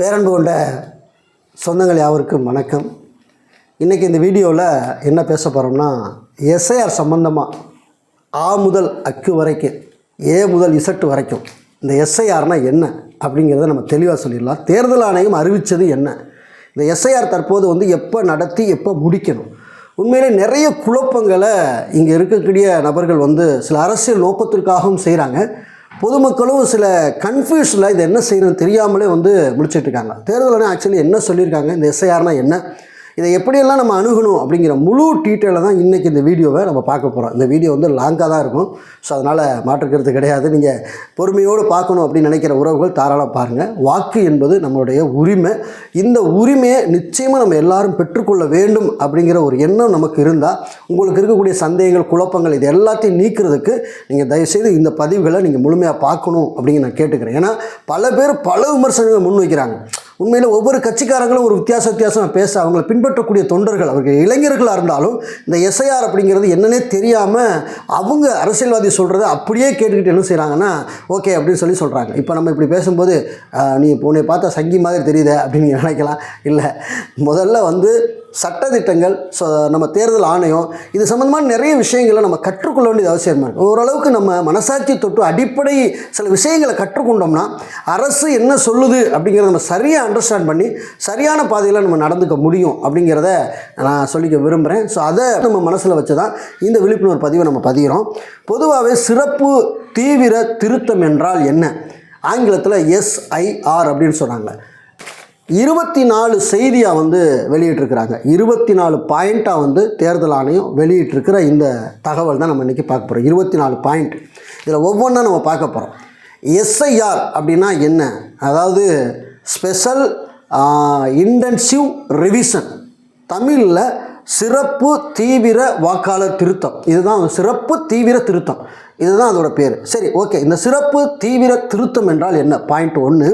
பேரன்பு கொண்ட சொந்தங்கள் யாவருக்கும் வணக்கம். இன்றைக்கி இந்த வீடியோவில் என்ன பேச போகிறோம்னா எஸ்ஐஆர் சம்மந்தமாக ஆ முதல் அக்கு வரைக்கும் ஏ முதல் இசட்டு வரைக்கும் இந்த எஸ்ஐஆர்னால் என்ன அப்படிங்கிறத நம்ம தெளிவாக சொல்லிடலாம். தேர்தல் ஆணையம் அறிவித்தது என்ன? இந்த எஸ்ஐஆர் தற்போது வந்து எப்போ நடத்தி எப்போ முடிக்கணும்? உண்மையிலே நிறைய குழப்பங்களை இங்கே இருக்கக்கூடிய நபர்கள் வந்து சில அரசியல் நோக்கத்திற்காகவும் செய்கிறாங்க பொதுமக்களும் சில கன்ஃபியூஷனில் இது என்ன செய்யணும்னு தெரியாமலே வந்து முடிச்சிட்டு இருக்காங்க. தேர்தல் ஆக்சுவலி என்ன சொல்லியிருக்காங்க? இந்த எஸ்ஐஆர்னால் என்ன? இதை எப்படியெல்லாம் நம்ம அணுகணும் அப்படிங்கிற முழு டீட்டெயிலை தான் இன்றைக்கி இந்த வீடியோவை நம்ம பார்க்க போகிறோம் இந்த வீடியோ வந்து லாங்காக தான் இருக்கும். ஸோ அதனால் மாற்றுக்கிறது கிடையாது. நீங்கள் பொறுமையோடு பார்க்கணும் அப்படின்னு நினைக்கிற உறவுகள் தாராளம் பாருங்கள் வாக்கு என்பது நம்மளுடைய உரிமை. இந்த உரிமையை நிச்சயமாக நம்ம எல்லாரும் பெற்றுக்கொள்ள வேண்டும் அப்படிங்கிற ஒரு எண்ணம் நமக்கு இருந்தால் உங்களுக்கு இருக்கக்கூடிய சந்தேகங்கள் குழப்பங்கள் இது எல்லாத்தையும் நீக்கிறதுக்கு நீங்கள் தயவுசெய்து இந்த பதிவுகளை நீங்கள் முழுமையாக பார்க்கணும் அப்படின்னு நான் கேட்டுக்கிறேன். ஏன்னா பல பேர் பல விமர்சனங்களை முன் வைக்கிறாங்க உண்மையில் ஒவ்வொரு கட்சிக்காரங்களும் ஒரு வித்தியாச வித்தியாசமாக பேச அவங்களை பின்பற்றக்கூடிய தொண்டர்கள் அவர்கள் இளைஞர்களாக இருந்தாலும் இந்த எஸ்ஐஆர் அப்படிங்கிறது என்னன்னே தெரியாமல் அவங்க அரசியல்வாதி சொல்கிறத அப்படியே கேட்டுக்கிட்டு என்ன செய்கிறாங்கன்னா ஓகே அப்படின்னு சொல்லி சொல்கிறாங்க இப்போ நம்ம இப்படி பேசும்போது நீ உன்னை பார்த்தா சங்கி மாதிரி தெரியுதே அப்படின்னு நினைக்கலாம். இல்லை முதல்ல வந்து சட்டத்திட்டங்கள் ஸோ நம்ம தேர்தல் ஆணையம் இது சம்மந்தமான நிறைய விஷயங்களை நம்ம கற்றுக்கொள்ள வேண்டியது அவசியமாக ஓரளவுக்கு நம்ம மனசாட்சி தொட்டு அடிப்படை சில விஷயங்களை கற்றுக்கொண்டோம்னா அரசு என்ன சொல்லுது அப்படிங்கிறத நம்ம சரியாக அண்டர்ஸ்டாண்ட் பண்ணி சரியான பாதையில் நம்ம நடந்துக்க முடியும் அப்படிங்கிறத நான் சொல்லிக்க விரும்புகிறேன் ஸோ அதை நம்ம மனசில் வச்சு தான் இந்த விழிப்புணர்வு பதிவை நம்ம பதிகிறோம். பொதுவாகவே சிறப்பு தீவிர திருத்தம் என்றால் என்ன? ஆங்கிலத்தில் எஸ்ஐஆர் அப்படின்னு சொன்னாங்க. இருபத்தி நாலு செய்தியாக வந்து வெளியிட்டிருக்கிறாங்க. இருபத்தி நாலு பாயிண்ட்டாக வந்து தேர்தல் ஆணையம் வெளியிட்டிருக்கிற இந்த தகவல் தான் நம்ம இன்றைக்கி பார்க்க போகிறோம் இருபத்தி நாலு பாயிண்ட். இதில் ஒவ்வொன்றா நம்ம பார்க்க போகிறோம் எஸ்ஐஆர் அப்படின்னா என்ன? அதாவது ஸ்பெஷல் இன்டென்சிவ் ரிவிஷன். தமிழில் சிறப்பு தீவிர வாக்காளர் திருத்தம். இதுதான் சிறப்பு தீவிர திருத்தம். இதுதான் அதோட பேர். சரி ஓகே. இந்த சிறப்பு தீவிர திருத்தம் என்றால் என்ன? பாயிண்ட் ஒன்று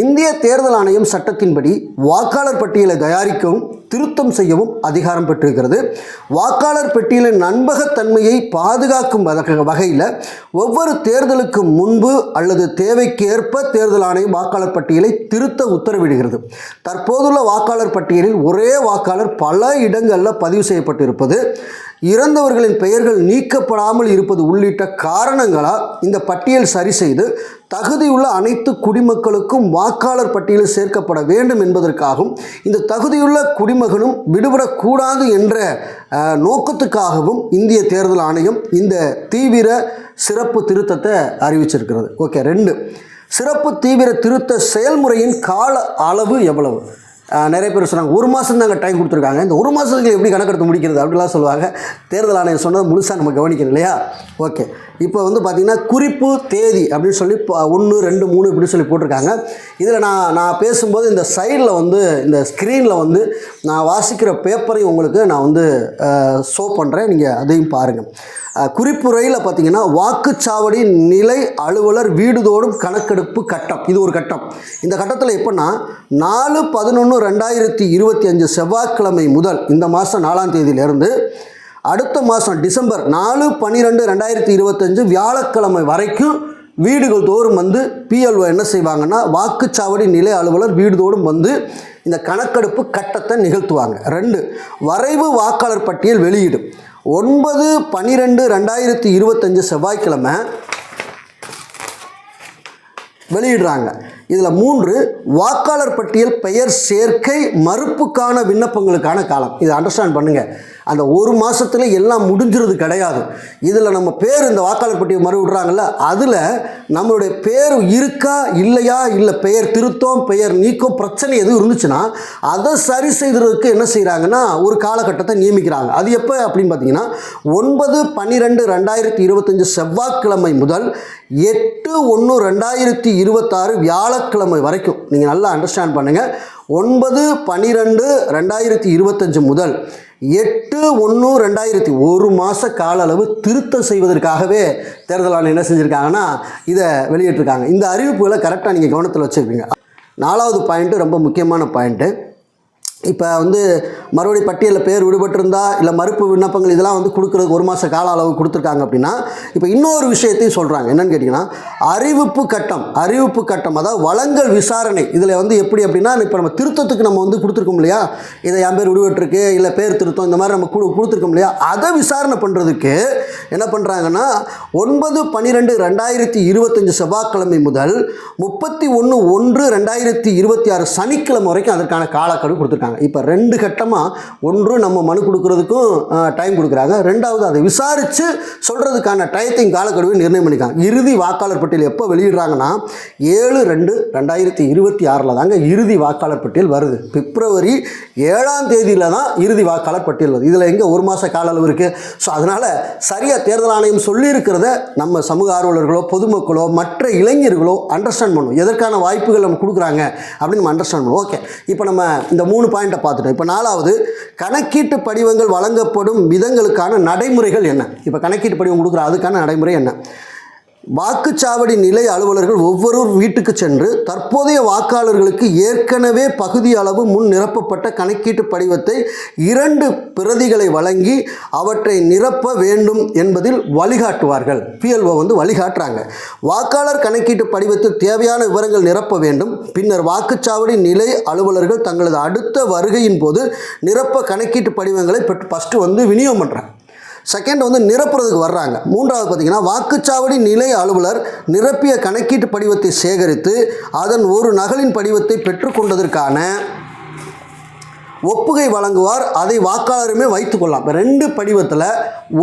இந்திய தேர்தல் ஆணையம் சட்டத்தின்படி வாக்காளர் பட்டியலை தயாரிக்கவும் திருத்தம் செய்யவும் அதிகாரம் பெற்றிருக்கிறது. வாக்காளர் பட்டியலின் நண்பகத்தன்மையை பாதுகாக்கும் வகையில் ஒவ்வொரு தேர்தலுக்கு முன்பு அல்லது தேவைக்கு ஏற்ப தேர்தல் ஆணையம் வாக்காளர் பட்டியலை திருத்த உத்தரவிடுகிறது. தற்போதுள்ள வாக்காளர் பட்டியலில் ஒரே வாக்காளர் பல இடங்களில் பதிவு செய்யப்பட்டிருப்பது. இறந்தவர்களின் பெயர்கள் நீக்கப்படாமல் இருப்பது உள்ளிட்ட காரணங்களால் இந்த பட்டியல் சரி செய்து தகுதியுள்ள அனைத்து குடிமக்களுக்கும் வாக்காளர் பட்டியலில் சேர்க்கப்பட வேண்டும் என்பதற்காகவும் இந்த தகுதியுள்ள குடிமகனும் விடுபடக்கூடாது என்ற நோக்கத்துக்காகவும் இந்திய தேர்தல் ஆணையம் இந்த தீவிர சிறப்பு திருத்தத்தை அறிவிச்சிருக்கிறது. ஓகே ரெண்டு. சிறப்பு தீவிர திருத்த செயல்முறையின் கால அளவு எவ்வளவு? நிறைய பேர் சொன்னாங்க ஒரு மாதம் தாங்க டைம் கொடுத்துருக்காங்க. இந்த ஒரு மாதத்துக்கு எப்படி கணக்கெடுத்து முடிக்கிறது? அப்படிலாம் சொல்லுவாங்க. தேர்தல் ஆணையம் சொன்னது முழுசாக நம்ம கவனிக்கணும் இல்லையா? ஓகே இப்போ வந்து பார்த்திங்கன்னா குறிப்பு தேதி அப்படின்னு சொல்லி ஒன்று ரெண்டு மூணு இப்படி சொல்லி போட்டிருக்காங்க. இதில் நான் நான் பேசும்போது இந்த சைடில் வந்து இந்த ஸ்க்ரீனில் வந்து நான் வாசிக்கிற பேப்பரையும் உங்களுக்கு நான் வந்து ஷோ பண்ணுறேன் நீங்கள் அதையும் பாருங்கள் குறிப்புரையில் பார்த்தீங்கன்னா வாக்குச்சாவடி நிலை அலுவலர் வீடுதோறும் கணக்கெடுப்பு கட்டம். இது ஒரு கட்டம். இந்த கட்டத்தில் எப்படின்னா நாலு பதினொன்று ரெண்டாயிரத்தி இருபத்தி அஞ்சு செவ்வாய்க்கிழமை முதல் இந்த மாதம் நாலாம் தேதியிலிருந்து அடுத்த மாதம் டிசம்பர் நாலு பன்னிரெண்டு ரெண்டாயிரத்தி இருபத்தஞ்சு வியாழக்கிழமை வரைக்கும் வீடுகள் தோறும் வந்து பிஎல்ஓ என்ன செய்வாங்கன்னா வாக்குச்சாவடி நிலை அலுவலர் வீடுதோறும் வந்து இந்த கணக்கெடுப்பு கட்டத்தை நிகழ்த்துவாங்க. ரெண்டு வரைவு வாக்காளர் பட்டியல் வெளியீடு. ஒன்பது பன்னிரெண்டு ரெண்டாயிரத்தி இருபத்தஞ்சு செவ்வாய்க்கிழமை வெளியிடுறாங்க. இதில் மூன்று வாக்காளர் பட்டியல் பெயர் சேர்க்கை மறுப்புக்கான விண்ணப்பங்களுக்கான காலம். இதை அண்டர்ஸ்டாண்ட் பண்ணுங்கள் அந்த ஒரு மாதத்துல எல்லாம் முடிஞ்சிருது கிடையாது. இதில் நம்ம பேர் இந்த வாக்காளர் பட்டியல் மறு விடுறாங்கல்ல அதில் நம்மளுடைய பேர் இருக்கா இல்லையா இல்லை பெயர் திருத்தம் பெயர் நீக்கம் பிரச்சனை எதுவும் இருந்துச்சுன்னா அதை சரி செய்கிறதுக்கு என்ன செய்கிறாங்கன்னா ஒரு காலகட்டத்தை நியமிக்கிறாங்க. அது எப்போ அப்படின்னு பார்த்தீங்கன்னா ஒன்பது பன்னிரெண்டு ரெண்டாயிரத்தி இருபத்தஞ்சு செவ்வாய்க்கிழமை முதல் எட்டு ஒன்று ரெண்டாயிரத்தி இருபத்தாறு வியாழக்கிழமை வரைக்கும். நீங்கள் நல்லா அண்டர்ஸ்டாண்ட் பண்ணுங்கள் ஒன்பது பன்னிரெண்டு ரெண்டாயிரத்தி இருபத்தஞ்சு முதல் எட்டு ஒன்று ரெண்டாயிரத்தி ஒரு மாத கால அளவு திருத்தம் செய்வதற்காகவே தேர்தல் ஆணையம் என்ன செஞ்சுருக்காங்கன்னா இதை வெளியிட்டிருக்காங்க. இந்த அறிவிப்புகளை கரெக்டாக நீங்கள் கவனத்தில் வச்சுருப்பீங்க நாலாவது பாயிண்ட்டு ரொம்ப முக்கியமான பாயிண்ட்டு இப்போ வந்து மறுபடி பட்டியலில் பேர் விடுபட்டிருந்தா இல்லை மறுப்பு விண்ணப்பங்கள் இதெல்லாம் வந்து கொடுக்குறதுக்கு ஒரு மாத கால அளவு கொடுத்துருக்காங்க அப்படின்னா இப்போ இன்னொரு விஷயத்தையும் சொல்கிறாங்க என்னென்னு கேட்டிங்கன்னா அறிவிப்பு கட்டம் அறிவிப்பு கட்டம் அதாவது வழங்கல் விசாரணை. இதில் வந்து எப்படி அப்படின்னா இப்போ நம்ம திருத்தத்துக்கு நம்ம வந்து கொடுத்துருக்கோம் இல்லையா? இதை என் பேர் விடுபட்டிருக்கு இல்லை பேர் திருத்தம் இந்த மாதிரி நம்ம கொடு கொடுத்துருக்கோம் இல்லையா? அதை விசாரணை பண்ணுறதுக்கு என்ன பண்ணுறாங்கன்னா ஒன்பது பன்னிரெண்டு ரெண்டாயிரத்தி இருபத்தஞ்சு செவ்வாய்க்கிழமை முதல் முப்பத்தி ஒன்று ஒன்று ரெண்டாயிரத்தி இருபத்தி ஆறு சனிக்கிழமை வரைக்கும் அதற்கான காலக்கெடு கொடுத்துருக்காங்க. இப்போ ரெண்டு கட்டமாக ஒன்று நம்ம மனு கொடுக்கறதுக்கும் டைம் கொடுக்குறாங்க. ரெண்டாவது அதை விசாரித்து சொல்கிறதுக்கான டயத்தையும் காலக்கெடுவையும் நிர்ணயம் பண்ணிக்காங்க இறுதி வாக்காளர் பட்டியல் எப்போ வெளியிடுறாங்கன்னா ஏழு ரெண்டு ரெண்டாயிரத்தி இருபத்தி ஆறில் தாங்க இறுதி வாக்காளர் பட்டியல் வருது. பிப்ரவரி ஏழாம் தேதியில் தான் இறுதி வாக்காளர் பட்டியல் வருது. இதில் எங்கே ஒரு மாத கால அளவு இருக்குது ஸோ அதனால் சரியாக தேர்தல் ஆணையம் சொல்லியிருக்கிறத நம்ம சமூக ஆர்வலர்களோ பொதுமக்களோ மற்ற இளைஞர்களோ அண்டர்ஸ்டாண்ட் பண்ணணும் எதற்கான வாய்ப்புகள் நம்ம கொடுக்குறாங்க அப்படின்னு நம்ம அண்டர்ஸ்டாண்ட் பண்ணணும் ஓகே இப்போ நம்ம இந்த மூணு பாயிண்ட்டை பார்த்துட்டோம். இப்போ நாலாவது கணக்கீட்டு படிவங்கள் வழங்கப்படும் விதங்களுக்கான நடைமுறைகள் என்ன? இப்போ கணக்கீட்டு படிவம் கொடுக்குற அதுக்கான நடைமுறை என்ன? வாக்குச்சாவடி நிலை அலுவலர்கள் ஒவ்வொரு வீட்டுக்கு சென்று தற்போதைய வாக்காளர்களுக்கு ஏற்கனவே பகுதி அளவு முன் நிரப்பப்பட்ட கணக்கீட்டு படிவத்தை இரண்டு பிரதிகளை வழங்கி அவற்றை நிரப்ப வேண்டும் என்பதில் வழிகாட்டுவார்கள். பிஎல்ஓ வந்து வழிகாட்டுறாங்க. வாக்காளர் கணக்கீட்டு படிவத்தில் தேவையான விவரங்கள் நிரப்ப வேண்டும். பின்னர் வாக்குச்சாவடி நிலை அலுவலர்கள் தங்களது அடுத்த வருகையின் போது நிரப்ப கணக்கீட்டு படிவங்களை ஃபஸ்ட்டு வந்து விநியோகம் பண்ணுறாங்க செகண்ட் வந்து நிரப்புறதுக்கு வர்றாங்க. மூன்றாவது பார்த்தீங்கன்னா வாக்குச்சாவடி நிலை அலுவலர் நிரப்பிய கணக்கீட்டு படிவத்தை சேகரித்து அதன் ஒரு நகலின் படிவத்தை பெற்றுக்கொண்டதற்கான ஒப்புகை வழங்குவார். அதை வாக்காளருமே வைத்துக்கொள்ளலாம் இப்போ ரெண்டு படிவத்தில்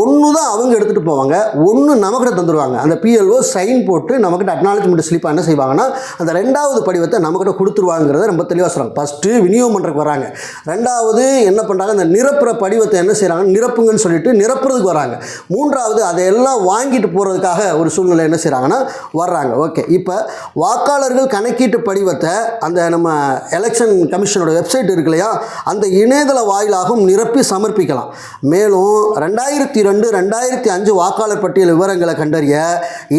ஒன்று தான் அவங்க எடுத்துகிட்டு போவாங்க. ஒன்று நமக்கிட்ட தந்துடுவாங்க அந்த பிஎல்ஓ சைன் போட்டு நமக்கிட்ட அக்னாலஜ்மெண்ட் ஸ்லிப்பாக என்ன செய்வாங்கன்னா அந்த ரெண்டாவது படிவத்தை நம்மக்கிட்ட கொடுத்துருவாங்கிறத ரொம்ப தெளிவாக சொல்கிறாங்க ஃபஸ்ட்டு விநியோகம் பண்ணுறக்கு வராங்க. ரெண்டாவது என்ன பண்ணுறாங்க அந்த நிரப்புற படிவத்தை என்ன செய்கிறாங்க நிரப்புங்கன்னு சொல்லிட்டு நிரப்புறதுக்கு வராங்க. மூன்றாவது அதையெல்லாம் வாங்கிட்டு போகிறதுக்காக ஒரு சூழ்நிலை என்ன செய்கிறாங்கன்னா வர்றாங்க. ஓகே இப்போ வாக்காளர்கள் கணக்கீட்டு படிவத்தை அந்த நம்ம எலெக்ஷன் கமிஷனோட வெப்சைட் இருக்கு இல்லையா அந்த இணையதள வாயிலாகவும் நிரப்பி சமர்ப்பிக்கலாம். மேலும் ரெண்டாயிரத்தி ரெண்டு ரெண்டாயிரத்தி அஞ்சு வாக்காளர் பட்டியல் விவரங்களை கண்டறிய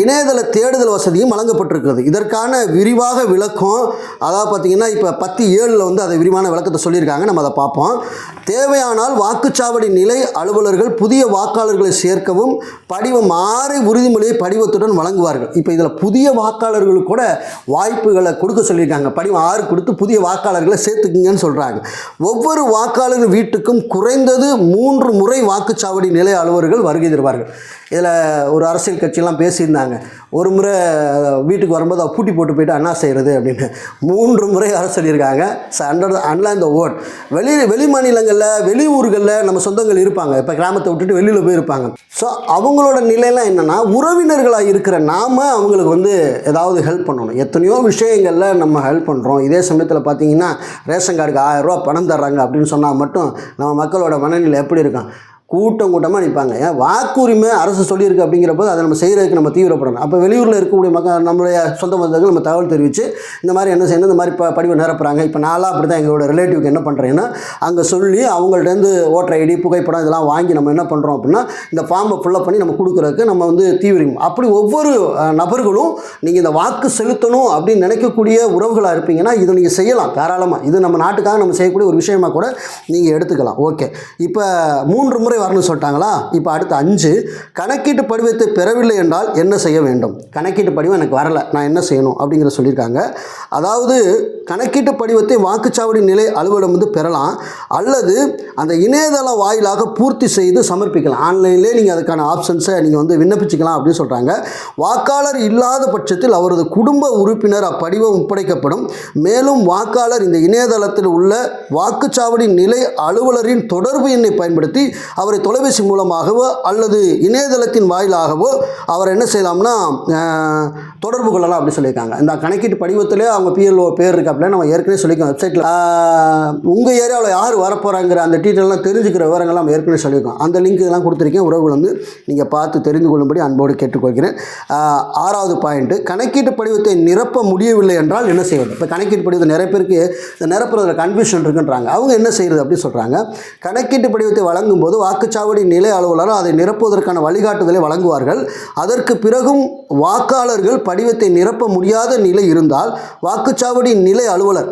இணையதள தேடுதல் வசதியும் வழங்கப்பட்டிருக்கிறது. இதற்கான விரிவாக விளக்கம் அதாவது பார்த்திங்கன்னா இப்போ பத்து ஏழில் வந்து அதை விரிவான விளக்கத்தை சொல்லியிருக்காங்க. நம்ம அதை பார்ப்போம். தேவையானால் வாக்குச்சாவடி நிலை அலுவலர்கள் புதிய வாக்காளர்களை சேர்க்கவும் படிவம் ஆறு உறுதிமொழியை படிவத்துடன் வழங்குவார்கள். இப்போ இதில் புதிய வாக்காளர்களுக்கு கூட வாய்ப்புகளை கொடுக்க சொல்லியிருக்காங்க. படிவம் ஆறு கொடுத்து புதிய வாக்காளர்களை சேர்த்துக்குங்கன்னு சொல்கிறாங்க ஒவ்வொரு ஒவ்வொரு வாக்காளர் வீட்டுக்கும் குறைந்தது மூன்று முறை வாக்குச்சாவடி நிலை அலுவலர்கள் வருகை தருவார்கள். இதில் ஒரு அரசியல் கட்சியெல்லாம் பேசியிருந்தாங்க. ஒரு முறை வீட்டுக்கு வரும்போது அவள் பூட்டி போட்டு போயிட்டு அண்ணா செய்கிறது அப்படின்னு. மூன்று முறை வர சொல்லியிருக்காங்க. அண்டர் அன்லாம் இந்த ஓட். வெளி வெளி மாநிலங்களில் வெளி ஊர்களில் நம்ம சொந்தங்கள் இருப்பாங்க. இப்போ கிராமத்தை விட்டுட்டு வெளியில் போயிருப்பாங்க. ஸோ அவங்களோட நிலையெல்லாம் என்னென்னா உறவினர்களாக இருக்கிற நாம் அவங்களுக்கு வந்து ஏதாவது ஹெல்ப் பண்ணணும். எத்தனையோ விஷயங்களில் நம்ம ஹெல்ப் பண்ணுறோம் இதே சமயத்தில் பார்த்தீங்கன்னா ரேஷன் கார்டுக்கு ஆயிரம் ரூபா பணம் தர்றாங்க அப்படின்னு சொன்னால் மட்டும் நம்ம மக்களோட மனநிலை எப்படி இருக்கும்? கூட்டம் கூட்டமாக நிற்பாங்க ஏன் வாக்குரிமை அரசு சொல்லியிருக்கு அப்படிங்கிறப்போ அதை நம்ம செய்கிறதுக்கு நம்ம தீவிரப்படணும். அப்போ வெளியூரில் இருக்கக்கூடிய மக்கள் நம்மளுடைய சொந்த பந்தங்கள் நம்ம தகவல் தெரிவித்து இந்த மாதிரி என்ன செய்யணும் இந்த மாதிரி ப படிவம் நிரப்புறாங்க. இப்போ நாளாக அப்படி தான் எங்களோட ரிலேட்டிவ்க்கு என்ன பண்ணுறேன்னா அங்கே சொல்லி அவங்கள்ட்டேருந்து ஓட்டர் ஐடி புகைப்படம் இதெல்லாம் வாங்கி நம்ம என்ன பண்ணுறோம் அப்படின்னா இந்த ஃபார்மை ஃபுல்லப் பண்ணி நம்ம கொடுக்குறதுக்கு நம்ம வந்து தீவிரம். அப்படி ஒவ்வொரு நபர்களும் நீங்கள் இந்த வாக்கு செலுத்தணும் அப்படின்னு நினைக்கக்கூடிய உறவுகளாக இருப்பீங்கன்னா இதை நீங்கள் செய்யலாம் தாராளமாக இது நம்ம நாட்டுக்காக நம்ம செய்யக்கூடிய ஒரு விஷயமாக கூட நீங்கள் எடுத்துக்கலாம். ஓகே. இப்போ மூன்று முறை வரணும்னு சொல்லிட்டாங்களா? இப்போ அடுத்து அஞ்சு கணக்கீட்டு படிவத்தை பெறவில்லை என்றால் என்ன செய்ய வேண்டும்? கணக்கீட்டு படிவம் எனக்கு வரலை நான் என்ன செய்யணும்? அப்படிங்கிற சொல்லியிருக்காங்க. அதாவது கணக்கீட்டு படிவத்தை வாக்குச்சாவடி நிலை அலுவலகம் வந்து பெறலாம் அல்லது அந்த இணையதள வாயிலாக பூர்த்தி செய்து சமர்ப்பிக்கலாம். ஆன்லைன்லேயே நீங்கள் அதுக்கான ஆப்ஷன்ஸை நீங்கள் வந்து விண்ணப்பிச்சுக்கலாம் அப்படின்னு சொல்கிறாங்க வாக்காளர் இல்லாத பட்சத்தில் அவரது குடும்ப உறுப்பினர் அப்படிவம் ஒப்படைக்கப்படும். மேலும் வாக்காளர் இந்த இணையதளத்தில் உள்ள வாக்குச்சாவடி நிலை அலுவலரின் தொடர்பு எண்ணை பயன்படுத்தி அவர் தொலைபேசி மூலமாகவோ அல்லது இணையதளத்தின் வாயிலாகவோ அவர் என்ன செய்யலாம்னா தொடர்பு கொள்ளலாம் அப்படின்னு சொல்லியிருக்காங்க. இந்த கணக்கீட்டு படிவத்திலே அவங்க பிஎல்ஓ பேர் இருக்கு அப்படின்னு நம்ம ஏற்கனவே சொல்லியிருக்கோம் வெப்சைட்டில் உங்கள் ஏரியாவில் யார் வரப்போகிறாங்கிற அந்த டீட்டெயிலாம் தெரிஞ்சுக்கிற விவரங்கள் நம்ம ஏற்கனவே சொல்லியிருக்கோம். அந்த லிங்க் இதெல்லாம் கொடுத்துருக்கேன். உறவுகள் வந்து நீங்கள் பார்த்து தெரிந்து கொள்ளும்படி அன்போடு கேட்டுக்கொள்கிறேன். ஆறாவது பாயிண்ட்டு கணக்கீட்டு படிவத்தை நிரப்ப முடியவில்லை என்றால் என்ன செய்வது? இப்போ கணக்கீட்டு படிவத்தை நிறைய பேருக்கு நிரப்புறதுல கன்ஃபியூஷன் இருக்குன்றாங்க. அவங்க என்ன செய்கிறது அப்படின்னு சொல்கிறாங்க கணக்கீட்டு படிவத்தை வழங்கும் போது வாக்குச்சாவடி நிலை அலுவலரும் அதை நிரப்புவதற்கான வழிகாட்டுதலை வழங்குவார்கள். அதற்கு பிறகும் வாக்காளர்கள் படிவத்தை நிரப்ப முடியாத நிலை இருந்தால் வாக்குச்சாவடி நிலை அலுவலர்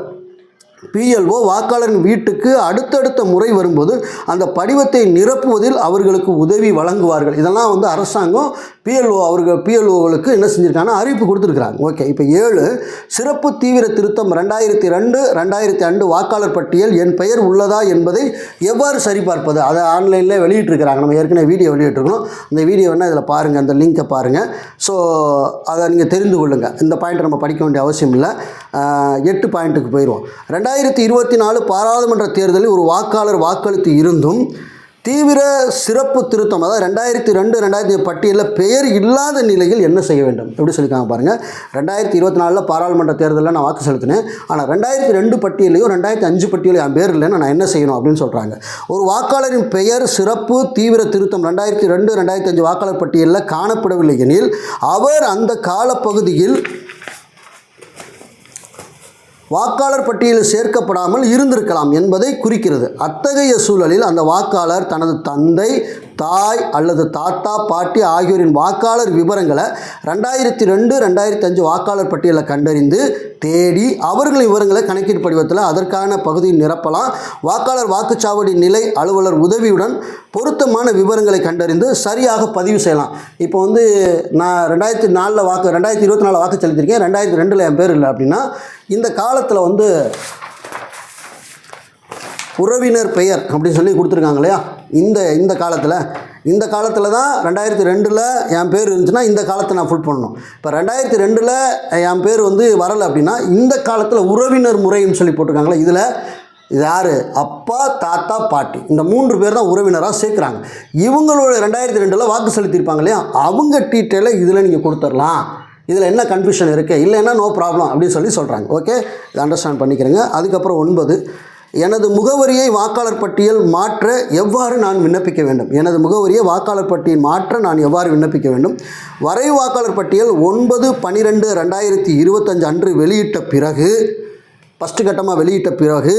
பிஎல்ஓ வாக்காளரின் வீட்டுக்கு அடுத்தடுத்த முறை வரும்போது அந்த படிவத்தை நிரப்புவதில் அவர்களுக்கு உதவி வழங்குவார்கள். இதெல்லாம் வந்து அரசாங்கம் பிஎல்ஓ அவர்கள் பிஎல்ஓகளுக்கு என்ன செஞ்சுருக்காங்கன்னா அறிவிப்பு கொடுத்துருக்குறாங்க. ஓகே இப்போ ஏழு சிறப்பு தீவிர திருத்தம் ரெண்டாயிரத்தி ரெண்டு ரெண்டாயிரத்தி ரெண்டு வாக்காளர் பட்டியல் என் பெயர் உள்ளதா என்பதை எவ்வாறு சரிபார்ப்பது? அதை ஆன்லைனில் வெளியிட்டிருக்கிறாங்க. நம்ம ஏற்கனவே வீடியோ வெளியிட்டிருக்கோம் அந்த வீடியோ வேணால் இதில் பாருங்கள் அந்த லிங்க்கை பாருங்கள் ஸோ அதை நீங்கள் தெரிந்து கொள்ளுங்கள் இந்த பாயிண்ட் நம்ம படிக்க வேண்டிய அவசியம் இல்லை. எட்டு பாயிண்ட்டுக்கு போயிடுவோம். ரெண்டாயிரத்தி இருபத்தி நாலு பாராளுமன்ற தேர்தலில் ஒரு வாக்காளர் வாக்களித்து இருந்தும் தீவிர சிறப்பு திருத்தம் அதாவது ரெண்டாயிரத்தி ரெண்டு ரெண்டாயிரத்தி பட்டியலில் பெயர் இல்லாத நிலையில் என்ன செய்ய வேண்டும்? எப்படி சொல்லியிருக்காங்க பாருங்கள் ரெண்டாயிரத்தி இருபத்தி நாலில் பாராளுமன்ற தேர்தலில் நான் வாக்கு செலுத்தினேன். ஆனால் ரெண்டாயிரத்தி ரெண்டு பட்டியலையும் ரெண்டாயிரத்தி அஞ்சு பட்டியலையும் என் பேர் இல்லைன்னு நான் என்ன செய்யணும் அப்படின்னு சொல்கிறாங்க ஒரு வாக்காளரின் பெயர் சிறப்பு தீவிர திருத்தம் ரெண்டாயிரத்தி ரெண்டு ரெண்டாயிரத்தி அஞ்சு வாக்காளர் பட்டியலில் காணப்படவில்லை எனில் அவர் அந்த காலப்பகுதியில் வாக்காளர் பட்டியலில் சேர்க்கப்படாமல் இருந்திருக்கலாம் என்பதை குறிக்கிறது. அத்தகைய சூழலில் அந்த வாக்காளர் தனது தந்தை தாய் அல்லது தாத்தா பாட்டி ஆகியோரின் வாக்காளர் விவரங்களை ரெண்டாயிரத்தி ரெண்டு ரெண்டாயிரத்தி அஞ்சு வாக்காளர் பட்டியலில் கண்டறிந்து தேடி அவர்களின் விவரங்களை கணக்கீடு படிவத்தில் அதற்கான பகுதியை நிரப்பலாம். வாக்காளர் வாக்குச்சாவடி நிலை அலுவலர் உதவியுடன் பொருத்தமான விவரங்களை கண்டறிந்து சரியாக பதிவு செய்யலாம். இப்போ வந்து நான் ரெண்டாயிரத்தி நாலில் வாக்கு ரெண்டாயிரத்தி இருபத்தி நாலில் வாக்கு செலுத்திருக்கேன் ரெண்டாயிரத்தி ரெண்டில் என் பேர் இல்லை அப்படின்னா இந்த காலத்தில் வந்து உறவினர் பெயர் அப்படின்னு சொல்லி கொடுத்துருக்காங்க இல்லையா? இந்த இந்த காலத்தில். இந்த காலத்தில் தான் ரெண்டாயிரத்தி ரெண்டில் என் பேர் இருந்துச்சுன்னா இந்த காலத்தை நான் ஃபுல் பண்ணணும். இப்போ ரெண்டாயிரத்தி ரெண்டில் என் பேர் வந்து வரலை அப்படின்னா இந்த காலத்தில் உறவினர் முறைன்னு சொல்லி போட்டிருக்காங்களே இதில் இது யார்? அப்பா தாத்தா பாட்டி. இந்த மூன்று பேர் தான் உறவினராக சேர்க்குறாங்க. இவங்களோட ரெண்டாயிரத்தி ரெண்டில் வாக்கு செலுத்தியிருப்பாங்க இல்லையா? அவங்க டீட்டெயிலை இதில் நீங்கள் கொடுத்துடலாம். இதில் என்ன கன்ஃபியூஷன் இருக்குது இல்லைன்னா நோ ப்ராப்ளம் அப்படின்னு சொல்லி சொல்கிறாங்க ஓகே இதை அண்டர்ஸ்டாண்ட் பண்ணிக்கிறேங்க. அதுக்கப்புறம் ஒன்பது. எனது முகவரியை வாக்காளர் பட்டியல் மாற்ற எவ்வாறு நான் விண்ணப்பிக்க வேண்டும்? எனது முகவரியை வாக்காளர் பட்டியல் மாற்ற நான் எவ்வாறு விண்ணப்பிக்க வேண்டும்? வரைவு வாக்காளர் பட்டியல் ஒன்பது பன்னிரெண்டு ரெண்டாயிரத்தி இருபத்தஞ்சு அன்று வெளியிட்ட பிறகு ஃபஸ்ட்டு கட்டமாக வெளியிட்ட பிறகு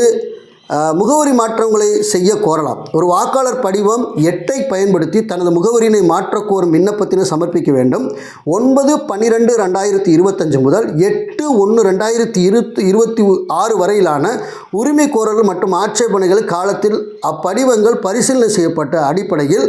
முகவரி மாற்றங்களை செய்ய கோரலாம். ஒரு வாக்காளர் படிவம் எட்டை பயன்படுத்தி தனது முகவரியினை மாற்றக்கோரும் விண்ணப்பத்தினை சமர்ப்பிக்க வேண்டும். ஒன்பது பன்னிரெண்டு ரெண்டாயிரத்தி இருபத்தஞ்சு முதல் எட்டு ஒன்று ரெண்டாயிரத்தி இருபத்தி இருபத்தி ஆறு வரையிலான உரிமை கோரல்கள் மற்றும் ஆட்சேபனைகள் காலத்தில் அப்படிவங்கள் பரிசீலனை செய்யப்பட்ட அடிப்படையில்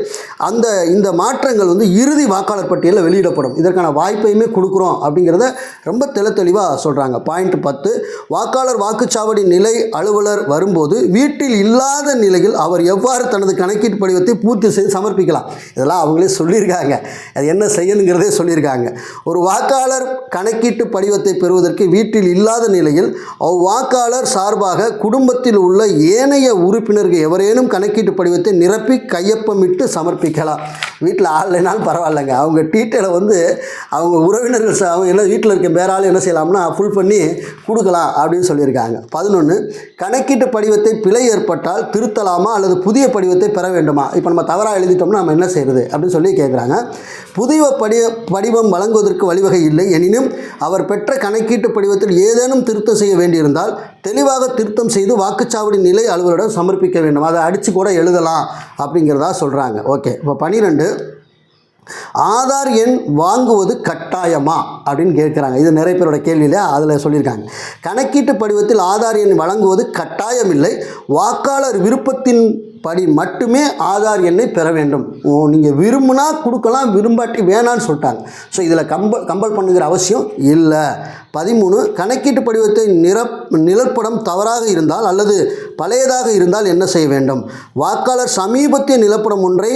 அந்த இந்த மாற்றங்கள் வந்து இறுதி வாக்காளர் பட்டியலில் வெளியிடப்படும். இதற்கான வாய்ப்பையுமே கொடுக்குறோம் அப்படிங்கிறத ரொம்ப தெள தெளிவாக சொல்கிறாங்க பாயிண்ட் பத்து வாக்காளர் வாக்குச்சாவடி நிலை அலுவலர் வரும்போது வீட்டில் இல்லாத நிலையில் அவர் எவ்வாறு தனது கணக்கீட்டு படிவத்தை பூர்த்தி செய்து சமர்ப்பிக்கலாம்? இதெல்லாம் அவங்களே சொல்லியிருக்காங்க. அது என்ன செய்யணுங்கிறதே சொல்லியிருக்காங்க. ஒரு வாக்காளர் கணக்கீட்டு படிவத்தை பெறுவதற்கு வீட்டில் இல்லாத நிலையில் அவ்வாக்காளர் சார்பாக குடும்பத்தில் உள்ள ஏனைய உறுப்பினர்கள் எவரேனும் கணக்கீட்டு படிவத்தை நிரப்பி கையொப்பமிட்டு சமர்ப்பிக்கலாம். வீட்டில் ஆள்லைனாலும் பரவாயில்லைங்க. அவங்க டீட்டெயிலை வந்து அவங்க உறவினர்கள் ச- அவங்க என்ன வீட்டில் இருக்க வேற என்ன செய்யலாம்னா ஃபுல் பண்ணி கொடுக்கலாம் அப்படின்னு சொல்லியிருக்காங்க. பதினொன்று கணக்கீட்டு படிவத்தை பிழை ஏற்பட்டால் திருத்தலாமா அல்லது புதிய படிவத்தை பெற வேண்டுமா? இப்போ நம்ம தவறாக எழுதிட்டோம்னா நம்ம என்ன செய்கிறது அப்படின்னு சொல்லி கேட்குறாங்க புதிய படிவ படிவம் வழங்குவதற்கு வழிவகை இல்லை. எனினும் அவர் பெற்ற கணக்கீட்டு படிவத்தில் ஏதேனும் திருத்தம் செய்ய வேண்டியிருந்தால் தெளிவாக திருத்தம் செய்து வாக்குச்சாவடி நிலை அலுவலரிடம் சமர்ப்பிக்க வேண்டும். அதை அடித்து கூட எழுதலாம் அப்படிங்கிறதா சொல்கிறாங்க ஓகே. இப்போ பன்னிரெண்டு ஆதார் எண் வாங்குவது கட்டாயமா அப்படின்னு கேட்குறாங்க. இது நிறைய பேரோட கேள்வியில் அதில் சொல்லியிருக்காங்க. கணக்கீட்டு படிவத்தில் ஆதார் எண் வழங்குவது கட்டாயமில்லை. வாக்காளர் விருப்பத்தின் படி மட்டுமே ஆதார் எண்ணை பெற வேண்டும். நீங்கள் விரும்புனா கொடுக்கலாம் விரும்பாட்டி வேணான்னு சொல்லிட்டாங்க. ஸோ இதில் கம்பல் கம்பல் பண்ணுங்கிற அவசியம் இல்லை. பதிமூணு கணக்கீட்டு படிவத்தை நிரப் நிழற்படம் தவறாக இருந்தால் அல்லது பழையதாக இருந்தால் என்ன செய்ய வேண்டும்? வாக்காளர் சமீபத்திய நிலப்படம் ஒன்றை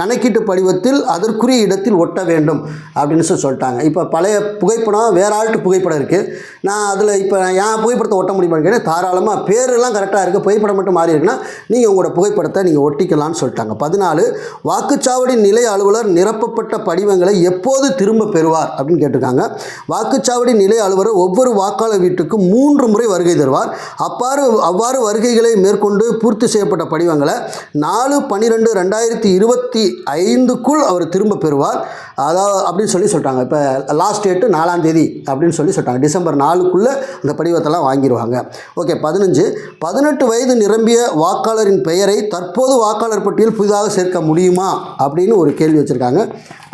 கணக்கீட்டு படிவத்தில் அதற்குரிய இடத்தில் ஒட்ட வேண்டும் அப்படின்னு சொல்லி சொல்லிட்டாங்க. இப்போ பழைய புகைப்படம் வேற ஆள்கிட்ட புகைப்படம் இருக்குது நான் அதில் இப்போ என் புகைப்படத்தை ஒட்ட முடியுமான்னு கேட்டேன். தாராளமாக பேரெல்லாம் கரெக்டாக இருக்குது புகைப்படம் மட்டும் மாறி இருக்குன்னா நீங்கள் உங்களோட புகைப்படத்தை நீங்கள் ஒட்டிக்கலாம்னு சொல்லிட்டாங்க. பதினாலு வாக்குச்சாவடி நிலை அலுவலர் நிரப்பப்பட்ட படிவங்களை எப்போது திரும்ப பெறுவார் அப்படின்னு கேட்டிருக்காங்க. வாக்குச்சாவடி நிலை அலுவலர் ஒவ்வொரு வாக்காளர் வீட்டுக்கும் மூன்று முறை வருகை தருவார். அப்பாறு அவ்வாறு வருகைகளை மேற்கொண்டு பூர்த்தி செய்யப்பட்ட படிவங்களை நாலு பன்னிரெண்டு ரெண்டாயிரத்தி இருபத்தி ஐந்துக்குள் அவர் திரும்ப பெறுவார். அதாவது அப்படின்னு சொல்லி சொல்லிட்டாங்க. இப்போ லாஸ்ட் டேட்டு நாலாம் தேதி அப்படின்னு சொல்லி சொல்லிட்டாங்க. டிசம்பர் நாலுக்குள்ளே அந்த படிவத்தெல்லாம் வாங்கிடுவாங்க ஓகே பதினஞ்சு. பதினெட்டு வயது நிரம்பிய வாக்காளரின் பெயரை தற்போது வாக்காளர் பட்டியல் புதிதாக சேர்க்க முடியுமா? அப்படின்னு ஒரு கேள்வி வச்சுருக்காங்க.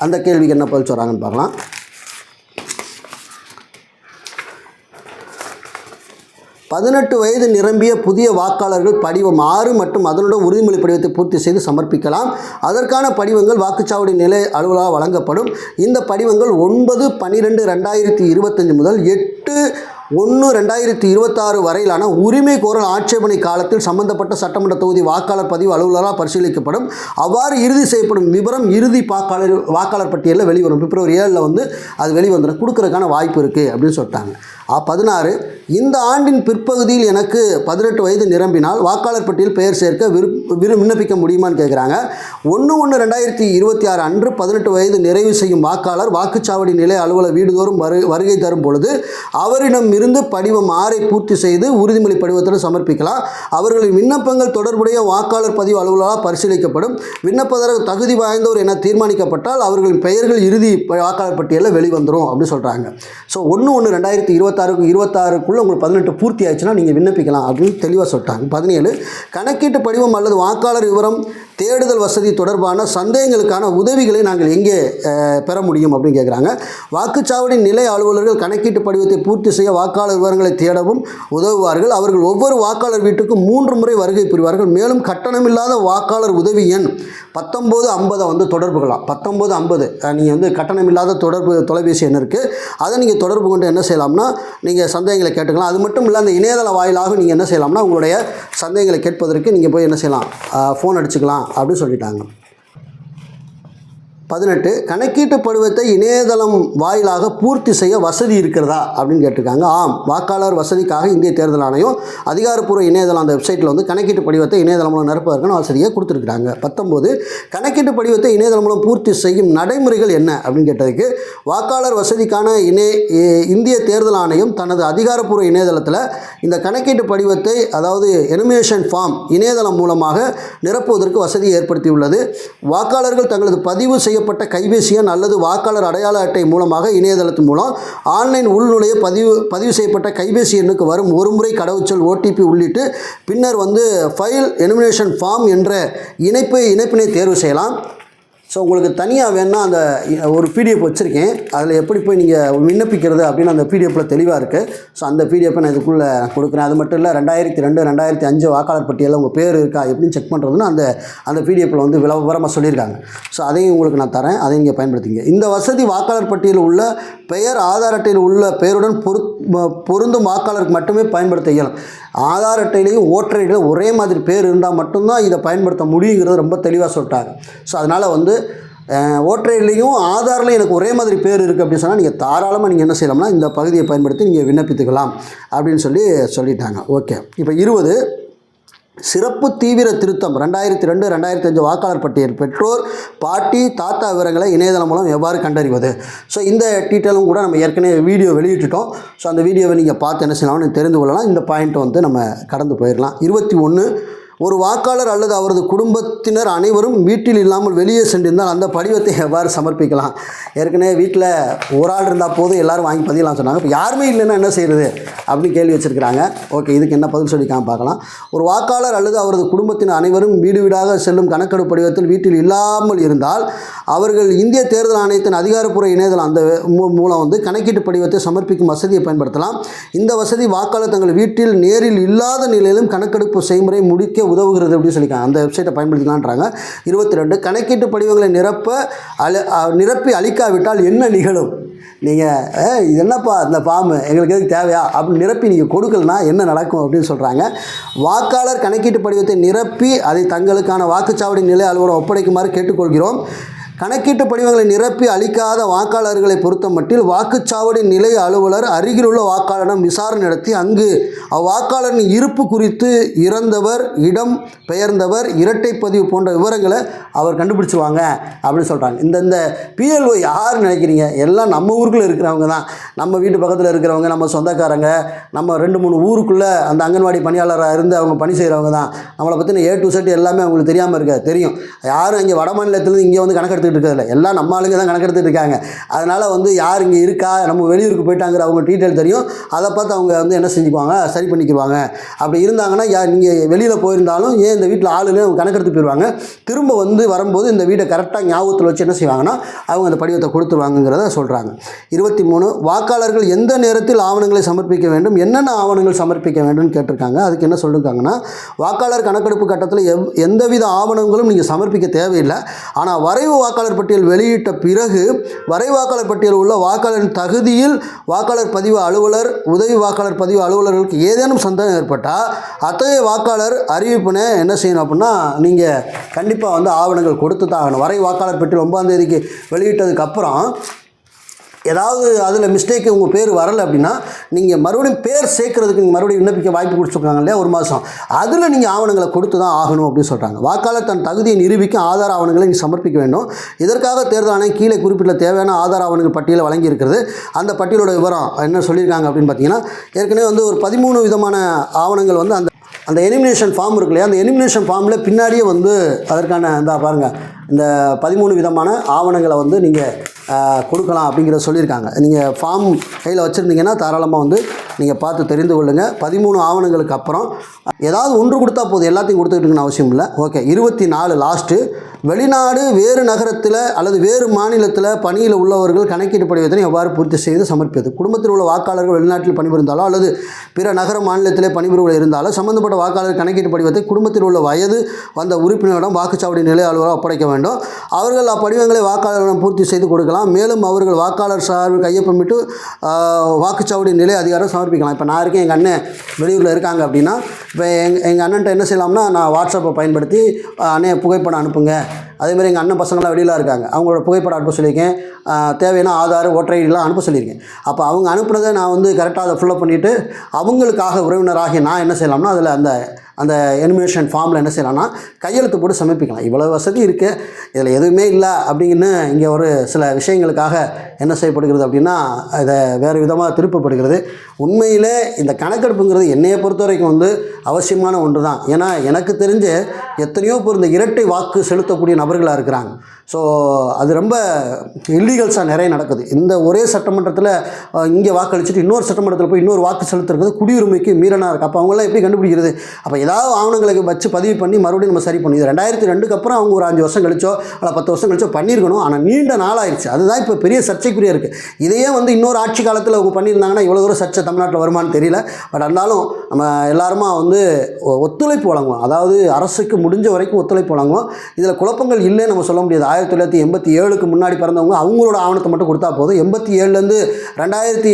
அந்த கேள்விக்கு என்ன பதில் சொல்கிறாங்கன்னு பார்க்கலாம். பதினெட்டு வயது நிரம்பிய புதிய வாக்காளர்கள் படிவம் ஆறு மற்றும் அதனுடன் உறுதிமொழி படிவத்தை பூர்த்தி செய்து சமர்ப்பிக்கலாம். அதற்கான படிவங்கள் வாக்குச்சாவடி நிலை அலுவலாக வழங்கப்படும். இந்த படிவங்கள் ஒன்பது பன்னிரெண்டு ரெண்டாயிரத்தி இருபத்தஞ்சு முதல் எட்டு ஒன்று ரெண்டாயிரத்தி இருபத்தாறு வரையிலான உரிமை கோரல் ஆட்சேபனை காலத்தில் சம்பந்தப்பட்ட சட்டமன்ற தொகுதி வாக்காளர் பதிவு அலுவலராக பரிசீலிக்கப்படும். அவ்வாறு இறுதி செய்யப்படும் விவரம் இறுதி வாக்காளர் வாக்காளர் பட்டியலில் வெளிவரும். பிப்ரவரி ஏழில் வந்து அது வெளிவந்துடும் கொடுக்கறதுக்கான வாய்ப்பு இருக்குது அப்படின்னு சொல்லிட்டாங்க. பதினாறு இந்த ஆண்டின் பிற்பகுதியில் எனக்கு பதினெட்டு வயது நிரம்பினால் வாக்காளர் பட்டியல் பெயர் சேர்க்க விரு விண்ணப்பிக்க முடியுமான்னு கேட்குறாங்க ஒன்று ஒன்று ரெண்டாயிரத்தி இருபத்தி ஆறு அன்று பதினெட்டு வயது நிறைவு செய்யும் வாக்காளர் வாக்குச்சாவடி நிலை அலுவலர் வீடுதோறும் வரு வருகை தரும் பொழுது அவரிடம் இருந்து படிவம் ஆறை பூர்த்தி செய்து உறுதிமொழி படிவத்துடன் சமர்ப்பிக்கலாம். அவர்களின் விண்ணப்பங்கள் தொடர்புடைய வாக்காளர் பதிவு அலுவலராக பரிசீலிக்கப்படும். விண்ணப்பதற்கு தகுதி வாய்ந்தவர் என தீர்மானிக்கப்பட்டால் அவர்களின் பெயர்கள் இறுதி வாக்காளர் பட்டியலில் வெளிவந்துடும் அப்படின்னு சொல்கிறாங்க ஸோ ஒன்று ஒன்று ரெண்டாயிரத்தி இருபத்தாறுக்கு இருபத்தாறுக்குள்ளே உங்களுக்கு பதினெட்டு பூர்த்தி ஆயிடுச்சுன்னா நீங்கள் விண்ணப்பிக்கலாம் அப்படின்னு தெளிவாக சொல்லிட்டாங்க. பதினேழு கணக்கீட்டு படிவம் அல்லது வாக்காளர் விவரம் தேடுதல் வசதி தொடர்பான சந்தேகங்களுக்கான உதவிகளை நாங்கள் எங்கே பெற முடியும் அப்படின்னு கேட்குறாங்க வாக்குச்சாவடி நிலை அலுவலர்கள் கணக்கீட்டு படிவத்தை பூர்த்தி செய்ய வாக்காளர் விவரங்களை தேடவும் உதவுவார்கள். அவர்கள் ஒவ்வொரு வாக்காளர் வீட்டுக்கும் மூன்று முறை வருகை புரிவார்கள். மேலும் கட்டணமில்லாத வாக்காளர் உதவி எண் பத்தொம்போது ஐம்பதை வந்து தொடர்பு கொள்ளலாம். பத்தொம்போது ஐம்பது. நீங்கள் வந்து கட்டணமில்லாத தொடர்பு தொலைபேசி எண் இருக்குது அதை நீங்கள் தொடர்பு கொண்டு என்ன செய்யலாம்னா நீங்கள் சந்தேகங்களை கேட்டுக்கலாம். அது மட்டும் இல்லை அந்த இணையதள வாயிலாக நீங்கள் என்ன செய்யலாம்னா உங்களுடைய சந்தேகங்களை கேட்பதற்கு நீங்கள் போய் என்ன செய்யலாம் ஃபோன் அடிச்சுக்கலாம். அப்படின்னு சொல்லிட்டாங்க. பதினெட்டு கணக்கீட்டு படிவத்தை இணையதளம் வாயிலாக பூர்த்தி செய்ய வசதி இருக்கிறதா அப்படின்னு கேட்டிருக்காங்க. ஆம் வாக்காளர் வசதிக்காக இந்திய தேர்தல் ஆணையம் அதிகாரப்பூர்வ இணையதளம் அந்த வெப்சைட்டில் வந்து கணக்கீட்டு படிவத்தை இணையதளம் மூலம் நிரப்புவதற்கான வசதியை கொடுத்துருக்குறாங்க. பத்தொம்போது கணக்கீட்டு படிவத்தை இணையதளம் மூலம் பூர்த்தி செய்யும் நடைமுறைகள் என்ன அப்படின்னு கேட்டதுக்கு வாக்காளர் வசதிக்கான இணைய இந்திய தேர்தல் ஆணையம் தனது அதிகாரப்பூர்வ இணையதளத்தில் இந்த கணக்கீட்டு படிவத்தை அதாவது எனுமினேஷன் ஃபார்ம் இணையதளம் மூலமாக நிரப்புவதற்கு வசதியை ஏற்படுத்தியுள்ளது. வாக்காளர்கள் தங்களது பதிவு செய்ய செய்யப்பட்ட கைபேசி எண் அல்லது வாக்காளர் அடையாள அட்டை மூலமாக இணையதளத்தின் மூலம் ஆன்லைன் உள்நுழைய பதிவு பதிவு செய்யப்பட்ட கைபேசி எண்ணுக்கு வரும் ஒருமுறை கடவுச்சொல் ஓடிபி உள்ளிட்டு பின்னர் வந்து ஃபைல் எனிமினேஷன் ஃபார்ம் என்ற இணைப்பு இணைப்பினை தேர்வு செய்யலாம். ஸோ உங்களுக்கு தனியாக வேணால் அந்த ஒரு பிடிஎஃப் வச்சுருக்கேன். அதில் எப்படி போய் நீங்கள் விண்ணப்பிக்கிறது அப்படின்னு அந்த பிடிஎஃப்பில் தெளிவாக இருக்குது ஸோ அந்த பிடிஎஃப்பை நான் இதுக்குள்ளே கொடுக்குறேன். அது மட்டும் இல்லை ரெண்டாயிரத்தி ரெண்டு ரெண்டாயிரத்தி அஞ்சு வாக்காளர் பட்டியலில் உங்கள் பேர் இருக்கா எப்படின்னு செக் பண்ணுறதுன்னு அந்த அந்த பிடிஎஃப்பில் வந்து விளம்பரமாக சொல்லியிருக்காங்க. ஸோ அதையும் உங்களுக்கு நான் தரேன். அதையும் நீங்கள் பயன்படுத்திங்க. இந்த வசதி வாக்காளர் பட்டியலில் உள்ள பெயர் ஆதார் அட்டையில் உள்ள பெயருடன் பொரு பொருந்தும் வாக்காளருக்கு மட்டுமே பயன்படுத்த இயலும். ஆதார் அட்டையிலையும் ஓட்டர் ஐடியில் ஒரே மாதிரி பேர் இருந்தால் மட்டும்தான் இதை பயன்படுத்த முடியுங்கிறது ரொம்ப தெளிவாக சொல்லிட்டாங்க. ஸோ அதனால் வந்து அஹ், ஓட்டர் ஆதாரில் எனக்கு ஒரே மாதிரி பேர் இருக்குது அப்படின்னு சொன்னால் நீங்கள் தாராளமாக நீங்கள் என்ன செய்யலாம்னா இந்த பகுதியை பயன்படுத்தி நீங்கள் விண்ணப்பித்துக்கலாம் அப்படின்னு சொல்லி சொல்லிட்டாங்க. ஓகே இப்போ இருபது சிறப்பு தீவிர திருத்தம் ரெண்டாயிரத்தி ரெண்டு ரெண்டாயிரத்தி அஞ்சு வாக்காளர் பட்டியல். பெற்றோர் பாட்டி தாத்தா விவரங்களை இணையதளம் மூலம் எவ்வாறு கண்டறிவது? ஸோ இந்த டீட்டெயிலும் கூட நம்ம ஏற்கனவே வீடியோ வெளியிட்டுட்டோம். ஸோ அந்த வீடியோவை நீங்கள் பார்த்து என்ன செய்யலாம்னு தெரிந்து கொள்ளலாம். இந்த பாயிண்ட் வந்து நம்ம கடந்து போயிடலாம். இருபத்தி ஒன்று ஒரு வாக்காளர் அல்லது அவரது குடும்பத்தினர் அனைவரும் வீட்டில் இல்லாமல் வெளியே சென்றிருந்தால் அந்த படிவத்தை எவ்வாறு சமர்ப்பிக்கலாம்? ஏற்கனவே வீட்டில் ஒரு ஆள் இருந்தால் போதும் எல்லாரும் வாங்கி பதிலாம் சொன்னாங்க. இப்போ யாருமே இல்லைன்னா என்ன செய்கிறது அப்படின்னு கேள்வி வச்சுருக்கிறாங்க. ஓகே இதுக்கு என்ன பதில் சொல்லிக்காம பார்க்கலாம். ஒரு வாக்காளர் அல்லது அவரது குடும்பத்தினர் அனைவரும் வீடு வீடாக செல்லும் கணக்கெடுப்பு படிவத்தில் வீட்டில் இல்லாமல் இருந்தால் அவர்கள் இந்திய தேர்தல் ஆணையத்தின் அதிகாரப்பூர்வ இணையதளம் அந்த மூ- மூலம் வந்து கணக்கீட்டு படிவத்தை சமர்ப்பிக்கும் வசதியை பயன்படுத்தலாம். இந்த வசதி வாக்காளர் தங்கள் வீட்டில் நேரில் இல்லாத நிலையிலும் கணக்கெடுப்பு செய்முறை முடிக்க உதவுகிறது அப்படின்னு சொல்லியிருக்காங்க. அந்த வெப்சைட்டை பயன்படுத்திக்கலான்றாங்க இருபத்தி ரெண்டு கணக்கீட்டு படிவங்களை நிரப்ப அழ நிரப்பி அழிக்காவிட்டால் என்ன நிகழும்? நீங்கள் இது என்னப்பா இந்த ஃபார்மு எங்களுக்கு எதுக்கு தேவையா? அப்படின்னு நிரப்பி நீங்கள் கொடுக்கலனா என்ன நடக்கும் அப்படின்னு சொல்கிறாங்க வாக்காளர் கணக்கீட்டு படிவத்தை நிரப்பி அதை தங்களுக்கான வாக்குச்சாவடி நிலை அலுவலகம் ஒப்படைக்குமாறு கேட்டுக்கொள்கிறோம். கணக்கீட்டு படிவங்களை நிரப்பி அளிக்காத வாக்காளர்களை பொறுத்த மட்டில் வாக்குச்சாவடி நிலைய அலுவலர் அருகிலுள்ள வாக்காளரிடம் விசாரணை நடத்தி அங்கு அவ்வாக்காளரின் இருப்பு குறித்து இறந்தவர் இடம் பெயர்ந்தவர் இரட்டை பதிவு போன்ற விவரங்களை அவர் கண்டுபிடிச்சிருவாங்க அப்படின்னு சொல்கிறாங்க இந்த இந்த பிஎல்ஓ யார் நினைக்கிறீங்க? எல்லாம் நம்ம ஊருக்குள்ளே இருக்கிறவங்க தான். நம்ம வீட்டு பக்கத்தில் இருக்கிறவங்க நம்ம சொந்தக்காரங்க நம்ம ரெண்டு மூணு ஊருக்குள்ளே அந்த அங்கன்வாடி பணியாளராக இருந்து அவங்க பணி செய்கிறவங்க தான். நம்மளை பற்றின ஏ டு செட் எல்லாமே அவங்களுக்கு தெரியாமல் இருக்க தெரியும். யாரும் இங்கே வட மாநிலத்திலேருந்து இங்கே வந்து கணக்கெடுத்து எடுத்துகிட்டு இருக்கிறதில்ல எல்லாம் நம்ம ஆளுங்க தான் கணக்கு எடுத்துகிட்டு இருக்காங்க அதனால் வந்து யார் இங்கே இருக்கா நம்ம வெளியூருக்கு போயிட்டாங்கிற அவங்க டீட்டெயில் தெரியும். அதை பார்த்து அவங்க வந்து என்ன செஞ்சுக்குவாங்க? சரி பண்ணிக்குவாங்க அப்படி இருந்தாங்கன்னா யார் நீங்கள் வெளியில் போயிருந்தாலும் ஏன் இந்த வீட்டில் ஆளுன்னு அவங்க கணக்கெடுத்து போயிடுவாங்க திரும்ப வந்து வரும்போது இந்த வீடை கரெக்டாக ஞாபகத்தில் வச்சு என்ன செய்வாங்கன்னா அவங்க அந்த படிவத்தை கொடுத்துருவாங்கங்கிறத சொல்கிறாங்க இருபத்தி மூணு வாக்காளர்கள் எந்த நேரத்தில் ஆவணங்களை சமர்ப்பிக்க வேண்டும்? என்னென்ன ஆவணங்கள் சமர்ப்பிக்க வேண்டும்னு கேட்டிருக்காங்க. அதுக்கு என்ன சொல்லியிருக்காங்கன்னா வாக்காளர் கணக்கெடுப்பு கட்டத்தில் எவ் எந்தவித ஆவணங்களும் நீங்கள் சமர்ப்பிக்க தேவையில்லை. ஆனால் வரைவு வாக்கு வாக்காளர் பட்டியல் வெளியிட்ட பிறகு வரை வாக்காளர் பட்டியல் உள்ள வாக்காளரின் தகுதியில் வாக்காளர் பதிவு அலுவலர் உதவி வாக்காளர் பதிவு அலுவலர்களுக்கு ஏதேனும் சந்தேகம் ஏற்பட்டால் அத்தகைய வாக்காளர் அறிவிப்பினை என்ன செய்யணும் அப்படின்னா நீங்கள் கண்டிப்பாக வந்து ஆவணங்கள் கொடுத்து தான் ஆகணும். வரை வாக்காளர் பட்டியல் ஒன்பதாம் தேதிக்கு வெளியிட்டதுக்கப்புறம் ஏதாவது அதில் மிஸ்டேக் உங்கள் பேர் வரலை அப்படின்னா நீங்கள் மறுபடியும் பேர் சேர்க்கறதுக்கு நீங்கள் மறுபடியும் விண்ணப்பிக்க வாய்ப்பு கொடுத்துருக்காங்க இல்லையா? ஒரு மாதம் அதில் நீங்கள் ஆவணங்களை கொடுத்து தான் ஆகணும் அப்படின்னு சொல்கிறாங்க வாக்காளர் தன் தகுதியை நிரூபிக்க ஆதார ஆவணங்களை நீங்கள் சமர்ப்பிக்க வேண்டும். இதற்காக தேர்தல் ஆணையம் கீழே குறிப்பிட்ட தேவையான ஆதார ஆவணங்கள் பட்டியலை வழங்கியிருக்கிறது. அந்த பட்டியலோட விவரம் என்ன சொல்லியிருக்காங்க அப்படின்னு பார்த்தீங்கன்னா ஏற்கனவே வந்து ஒரு பதிமூணு விதமான ஆவணங்கள் வந்து அந்த அந்த எலிமினேஷன் ஃபார்ம் இருக்கு இல்லையா? அந்த எலிமினேஷன் ஃபார்மில் பின்னாடியே வந்து அதற்கான இந்த பாருங்கள் இந்த பதிமூணு விதமான ஆவணங்களை வந்து நீங்கள் கொடுக்கலாம் அப்படிங்கிறத சொல்லியிருக்காங்க. நீங்கள் ஃபார்ம் கையில் வச்சுருந்தீங்கன்னா தாராளமாக வந்து நீங்கள் பார்த்து தெரிந்து கொள்ளுங்கள் பதிமூணு ஆவணங்களுக்கு அப்புறம் ஏதாவது ஒன்று கொடுத்தா போதும். எல்லாத்தையும் கொடுத்துக்கிட்டுன்னு அவசியம் இல்லை. ஓகே இருபத்தி நாலு லாஸ்ட்டு வெளிநாடு வேறு நகரத்தில் அல்லது வேறு மாநிலத்தில் பணியில் உள்ளவர்கள் கணக்கீடு படிவத்தினை எவ்வாறு பூர்த்தி செய்து சமர்ப்பிப்பது? குடும்பத்தில் உள்ள வாக்காளர்கள் வெளிநாட்டில் பணிபுரிந்தாலோ அல்லது பிற நகர மாநிலத்திலே பணிபுரிவுகள் இருந்தாலோ சம்பந்தப்பட்ட வாக்காளர் கணக்கீட்டு படிவத்தை குடும்பத்தில் உள்ள வயது வந்த உறுப்பினரிடம் வாக்குச்சாவடி நிலை அலுவலர் ஒப்படைக்க வேண்டும். அவர்கள் அப்படிவங்களை வாக்காளர்களிடம் பூர்த்தி செய்து கொடுக்கலாம். மேலும் அவர்கள் வாக்காளர் சார்பில் கையொப்பமிட்டு வாக்குச்சாவடி நிலை அதிகாரம் சமர்ப்பிக்கலாம். இப்போ நான் இருக்கேன் எங்கள் அண்ணன் வெளியூரில் இருக்காங்க அப்படின்னா இப்போ எங் எங்கள் அண்ணன்ட்ட என்ன செய்யலாம்னா நான் வாட்ஸ்அப்பை பயன்படுத்தி அண்ணே புகைப்படம் அனுப்புங்க. அதேமாதிரி எங்கள் அண்ணன் பசங்களாம் வெளியில் இருக்காங்க. அவங்களோட புகைப்படம் அனுப்ப சொல்லியிருக்கேன். தேவையான ஆதார் ஓட்டர் ஐடிலாம் அனுப்ப சொல்லியிருக்கேன். அப்போ அவங்க அனுப்புனதை நான் வந்து கரெக்டாக அதை ஃபில்லப் பண்ணிவிட்டு அவங்களுக்காக உறவினராகி நான் என்ன செய்யலாம்னா அதில் அந்த அந்த எனிமேஷன் ஃபார்மில் என்ன செய்யலாம்னா கையெழுத்து போட்டு சமர்ப்பிக்கலாம். இவ்வளோ வசதி இருக்குது இதில் எதுவுமே இல்லை அப்படின்னு இங்கே ஒரு சில விஷயங்களுக்காக என்ன செய்யப்படுகிறது அப்படின்னா இதை வேறு விதமாக திருப்பப்படுகிறது. உண்மையில் இந்த கணக்கெடுப்புங்கிறது என்னையை பொறுத்த வரைக்கும் வந்து அவசியமான ஒன்று தான் ஏன்னா எனக்கு தெரிஞ்சு எத்தனையோ பேர் இந்த இரட்டை வாக்கு செலுத்தக்கூடிய நபர்களாக இருக்கிறாங்க. ஸோ அது ரொம்ப இல்லீகல்ஸாக நிறைய நடக்குது. இந்த ஒரே சட்டமன்றத்தில் இங்கே வாக்களிச்சுட்டு இன்னொரு சட்டமன்றத்தில் போய் இன்னொரு வாக்கு செலுத்துறது குடியுரிமைக்கு மீறனாக இருக்குது அப்போ அவங்களாம் எப்படி கண்டுபிடிக்கிறது? அப்போ ஏதாவது ஆவணங்களுக்கு வச்சு பதிவு பண்ணி மறுபடியும் நம்ம சரி பண்ணி ரெண்டாயிரத்தி ரெண்டுக்கு அப்புறம் அவங்க ஒரு அஞ்சு வருஷம் கழிச்சோ அல்ல பத்து வருஷம் கழிச்சோ பண்ணியிருக்கணும். ஆனால் நீண்ட நாளாயிருச்சு. அதுதான் இப்போ பெரிய சர்ச்சைக்குரிய இருக்குது இதையே வந்து இன்னொரு ஆட்சி காலத்தில் அவங்க பண்ணியிருந்தாங்கன்னா இவ்வளோ தூரம் சர்ச்சை தமிழ்நாட்டில் வருமானு தெரியல. பட் இருந்தாலும் நம்ம எல்லாருமா வந்து ஒ- ஒத்துழைப்பு வழங்குவோம். அதாவது அரசுக்கு முடிஞ்ச வரைக்கும் ஒத்துழைப்பு வழங்குவோம். இதில் குழப்பங்கள் இல்லைன்னு நம்ம சொல்ல முடியாது. ஆயிரத்தி தொள்ளாயிரத்தி எண்பத்தி ஏழுக்கு முன்னாடி பிறந்தவங்க அவங்களோட ஆவணத்தை மட்டும் கொடுத்தா போதும். எண்பத்தி ஏழுலேருந்து ரெண்டாயிரத்தி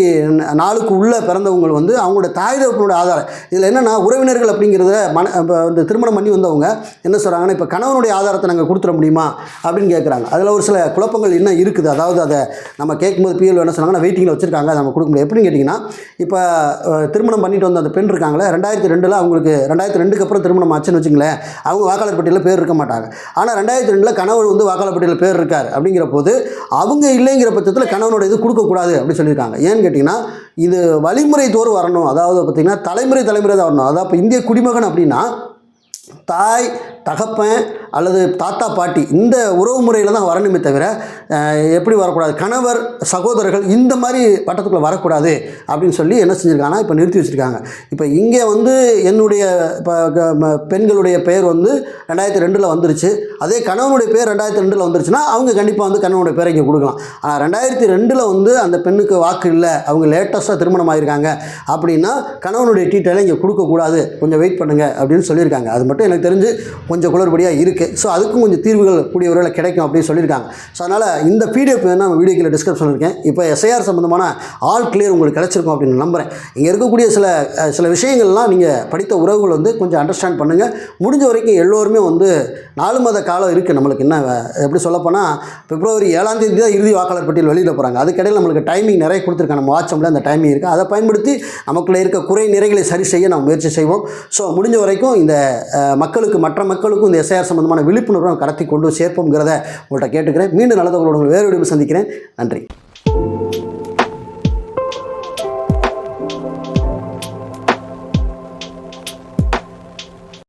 நாலுக்கு உள்ளே பிறந்தவங்க வந்து அவங்களோட தாய் தகப்பனோட ஆதாரம். இதில் என்னென்னா உறவினர்கள் அப்படிங்கிறத மன இப்போ வந்து திருமணம் பண்ணி வந்தவங்க என்ன சொல்கிறாங்கன்னா இப்போ கணவனுடைய ஆதாரத்தை நாங்கள் கொடுத்துட முடியுமா அப்படின்னு கேட்குறாங்க அதில் ஒரு சில குழப்பங்கள் இன்னும் இருக்குது. அதாவது அதை நம்ம கேட்கும்போது பிஎல் என்ன சொன்னாங்கன்னா வெயிட்டிங்கில் வச்சுருக்காங்க. அதை நம்ம கொடுக்க முடியாது. எப்படின்னு கேட்டிங்கன்னா இப்போ திருமணம் பண்ணிட்டு வந்த அந்த பெண் இருக்காங்களே ரெண்டாயிரத்தி ரெண்டில் அவங்களுக்கு ரெண்டாயிரத்தி ரெண்டுக்கு அப்புறம் திருமணம் ஆச்சுன்னு வச்சுங்களேன் அவங்க வாக்காளர் பட்டியலில் பேர் இருக்க மாட்டாங்க. ஆனால் ரெண்டாயிரத்தி ரெண்டில் கணவர் வந்து வாக்காளர் பட்டியலில் பேர் இருக்கார். அப்படிங்கிற போது அவங்க இல்லைங்கிற பட்சத்தில் கணவனோட இது கொடுக்கக்கூடாது அப்படின்னு சொல்லியிருக்காங்க. ஏன்னு கேட்டிங்கன்னா இது வழிமுறை தோறும் வரணும். அதாவது பார்த்திங்கன்னா தலைமுறை தலைமுறை தான் வரணும். அதாவது இப்போ இந்திய குடிமகன் அப்படின்னா தாய் தகப்பன் அல்லது தாத்தா பாட்டி இந்த உறவு முறையில் தான் வரணுமே தவிர எப்படி வரக்கூடாது? கணவர் சகோதரர்கள் இந்த மாதிரி வட்டத்துக்குள்ளே வரக்கூடாது அப்படின்னு சொல்லி என்ன செஞ்சுருக்காங்கன்னா இப்போ நிறுத்தி வச்சுருக்காங்க. இப்போ இங்கே வந்து என்னுடைய இப்போ பெண்களுடைய பெயர் வந்து ரெண்டாயிரத்தி ரெண்டில் வந்துருச்சு. அதே கணவனுடைய பேர் ரெண்டாயிரத்தி ரெண்டில் வந்துருச்சுன்னா அவங்க கண்டிப்பாக வந்து கணவனுடைய பேரை இங்கே கொடுக்கலாம். ஆனால் ரெண்டாயிரத்தி ரெண்டில் வந்து அந்த பெண்ணுக்கு வாக்கு இல்லை. அவங்க லேட்டஸ்ட்டாக திருமணம் ஆகியிருக்காங்க அப்படின்னா கணவனுடைய டீட்டெயிலை இங்கே கொடுக்கக்கூடாது. கொஞ்சம் வெயிட் பண்ணுங்கள் அப்படின்னு சொல்லியிருக்காங்க. அது மட்டும் எனக்கு தெரிஞ்சு கொஞ்சம் குளறுபடியாக இருக்குது ஸோ அதுக்கும் கொஞ்சம் தீர்வுகள் கூடிய விரைவில் கிடைக்கும் அப்படின்னு சொல்லியிருக்காங்க. ஸோ அதனால் இந்த பிடிஎஃப் வேணால் நம்ம வீடியோ கீழே டிஸ்கிரிப்ஷன் இருக்கேன் இப்போ எஸ்ஐஆர் சம்மந்தமான ஆல் கிளியர் உங்களுக்கு கிடைச்சிருக்கும் அப்படின்னு நம்புகிறேன் இங்கே இருக்கக்கூடிய சில சில விஷயங்கள்லாம் நீங்கள் படித்த உறவுகள் வந்து கொஞ்சம் அண்டர்ஸ்டாண்ட் பண்ணுங்கள் முடிஞ்ச வரைக்கும் எல்லோருமே வந்து நாலு மாத காலம் இருக்குது நம்மளுக்கு என்ன வே- எப்படி சொல்லப்போனால் பிப்ரவரி ஏழாம் தேதி தான் இறுதி வாக்காளர் பட்டியல் வெளியிட போகிறாங்க அதுக்கிடையில் நம்மளுக்கு டைமிங் நிறைய கொடுத்துருக்காங்க. நம்ம வாட்ஸ்அப்பில் அந்த டைமிங் இருக்குது அதை பயன்படுத்தி நமக்குள்ளே இருக்க குறை நிறைகளை சரி செய்ய நம்ம முயற்சி செய்வோம். ஸோ முடிஞ்ச வரைக்கும் இந்த மக்களுக்கு மற்ற மக்களுக்கும் இந்த எஸ்ஐஆர் சம்பந்தமான விழிப்புணர்வை கடத்தி கொண்டு சேர்ப்போங்கிறத உங்கள்கிட்ட கேட்டுக்கிறேன். மீண்டும் நல்லதவங்களோட வேறு விடுப்பு சந்திக்கிறேன். நன்றி.